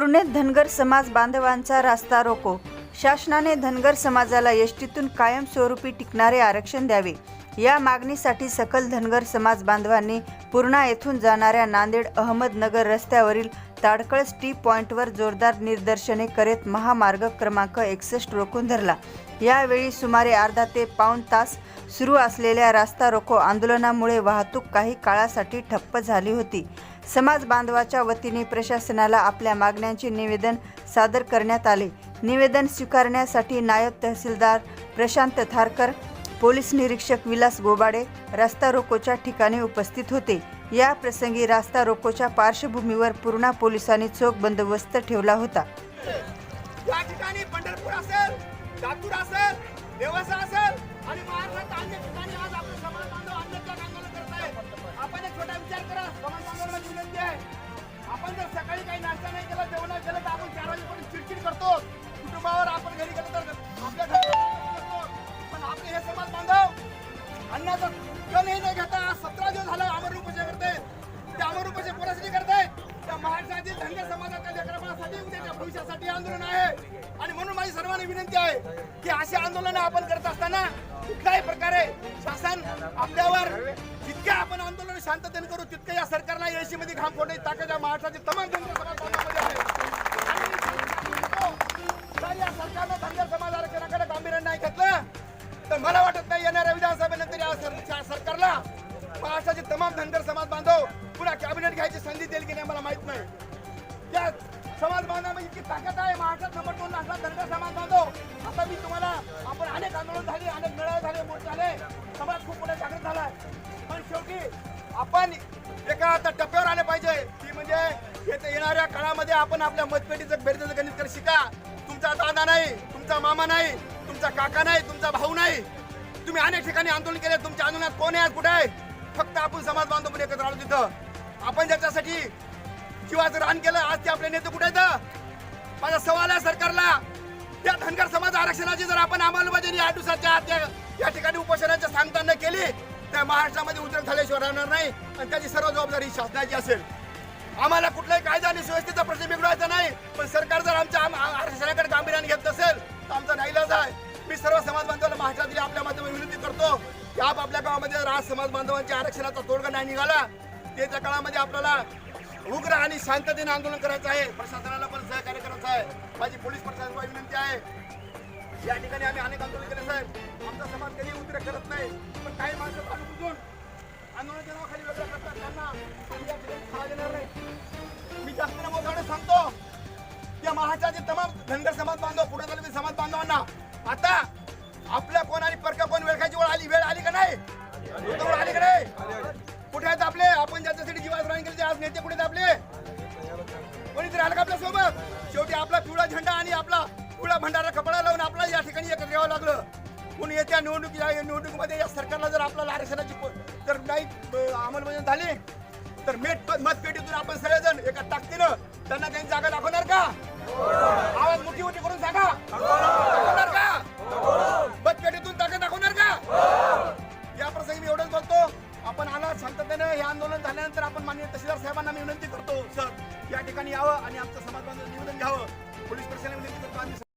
पुणे धनगर समाज बांधवांचा रास्ता रोको. शासनाने धनगर समाजाला यष्टीतून कायमस्वरूपी टिकणारे आरक्षण द्यावे. या मागणीसाठी सकल धनगर समाज बांधवांनी पूर्णा येथून जाणाऱ्या नांदेड अहमदनगर रस्त्यावरील ताडकळस टी पॉइंटवर जोरदार निदर्शने करीत महामार्ग क्रमांक एकसष्ट रोखून धरला. यावेळी सुमारे अर्धा ते पाऊण तास सुरू असलेल्या रास्ता रोको आंदोलनामुळे वाहतूक काही काळासाठी ठप्प झाली होती. समाज बांधवाच्या वतीने प्रशासनाला आपल्या मागण्यांचे निवेदन सादर करण्यात आले. निवेदन स्वीकारण्यासाठी नायब तहसीलदार प्रशांत थारकर पोलीस निरीक्षक विलास गोबाडे रास्ता रोकोच्या ठिकाणी उपस्थित होते. या प्रसंगी रास्ता रोकोच्या पार्श्वभूमीवर पूर्णा पोलिसांनी चोख बंदोबस्त ठेवला होता. या ठिकाणी पंढरपूर असेल असेल देवसा असेल आणि महाराष्ट्रात अन्य ठिकाणी अन्नाचा कणही न घेता सतरा दिवस झाला अमर उपोषण करते ते अमर उपोषण कोणासाठी करतायत त्या महाराष्ट्रातील धनगर समाजाच्या लेकराबाळासाठी उद्याच्या भविष्यासाठी आंदोलन आहे. आणि म्हणून माझी सर्वांना विनंती आहे की अशी आंदोलन आपण करत असताना कुठल्याही प्रकारे शासन आपल्यावर जितक्या आपण आंदोलन शांततेने करू तितके या सरकारला एसी मध्ये घाम फोडण्याची ताकद या महाराष्ट्रातील तमाम धनगर समाज आहे. सरकारनं वाटत विधानसभेनंतर या सर- सरकारला महाराष्ट्राचे तमाम धनगर समाज बांधव पुन्हा कॅबिनेट घ्यायची संधी देईल की नाही मला माहीत नाही. या समाज बांधवामध्ये इतकी ताकद आहे महाराष्ट्रात नंबर दोन असला धनगर समाज बांधव. आता मी तुम्हाला आपण अनेक आंदोलन झाले अनेक मेळावे झाले मोर्चे झाले समाज खूप मोठा जागृत झाला पण शेवटी आपण एका आता टप्प्यावर आले पाहिजे. ती म्हणजे येते येणाऱ्या काळामध्ये आपण आपल्या मतपेटीचं बेरजेचं गणित कर शिका. तुमचा दादा नाही तुमचा मामा नाही तुमचा काका नाही तुमचा भाऊ नाही. तुम्ही अनेक ठिकाणी आंदोलन केले. तुमच्या आंदोलनात कोण आहे? कुठे आहे? फक्त आपण समाज बांधव पण एकत्र आलो तिथं. आपण ज्याच्यासाठी जीवाचं रान केलं आज ते आपले नेते कुठे आहेत? माझा सवाल आहे सरकारला. त्या धनगर समाज आरक्षणाची जर आपण अंमलबजावणी आठ दिवसाच्या आत या- ठिकाणी उपोषणाच्या सांगताना केली तर महाराष्ट्रामध्ये उद्योग झाल्याशिवाय राहणार नाही आणि त्याची सर्व जबाबदारी शासनाची असेल. आम्हाला कुठलाही कायदा आणि सुव्यवस्थेचा प्रश्न बिघडवायचा नाही पण सरकार जर आमच्या आरक्षण आज समाज बांधवांच्या आरक्षणाचा तोडगा नाही निघाला. ते त्या काळामध्ये आपल्याला उग्र आणि शांततेने आंदोलन करायचं आहे. प्रशासनाला पण सहकार्य करायचं आहे. माझी पोलीस प्रशासनाला विनंती आहे. या ठिकाणी आम्ही अनेक आंदोलन केले साहेब. आमचा समाज कधी उद्र करत नाही. पण काही माणसं चालू बुजून आंदोलनाच्या नावाखाली वेगळं करतात. त्यांना आम्ही देणार नाही. मी जास्त मोठ्याने सांगतो या महाराष्ट्राचे तमाम धनगर समाज बांधव पुढे झाले समाज बांधवांना आता आपल्या कोण आणि परका कोण वेळखायची वेळ आली आली वेळ आली का नाही? कुठे आहेत आपले? आपण ज्याच्यासाठी जीवास रान केले ते आज नेते कुठे आहेत आपले? कोणीतरी आलं का आपल्यासोबत? शेवटी आपला पिवळा झेंडा आणि आपला पिवळा भंडारा कपडा लावून आपला या ठिकाणी एकत्र यावं लागलं. म्हणून येत्या निवडणुकी या निवडणुकीमध्ये या सरकारला जर आपल्याला आरक्षणाची जर नाही अंमलबजावणी झाली तर मेट मतपेटीतून आपण सगळेजण एका ताकदीनं त्यांना त्यांनी जागा दाखवणार का? आवाज मोठी मोठी करून सांगा. झाल्यानंतर आपण माननीय तहसीलदार साहेबांना मी विनंती करतो सर या ठिकाणी यावं आणि आमचं समाज बांधव निवेदन घ्यावं. पोलीस प्रशासनाला विनंती करतो आम्ही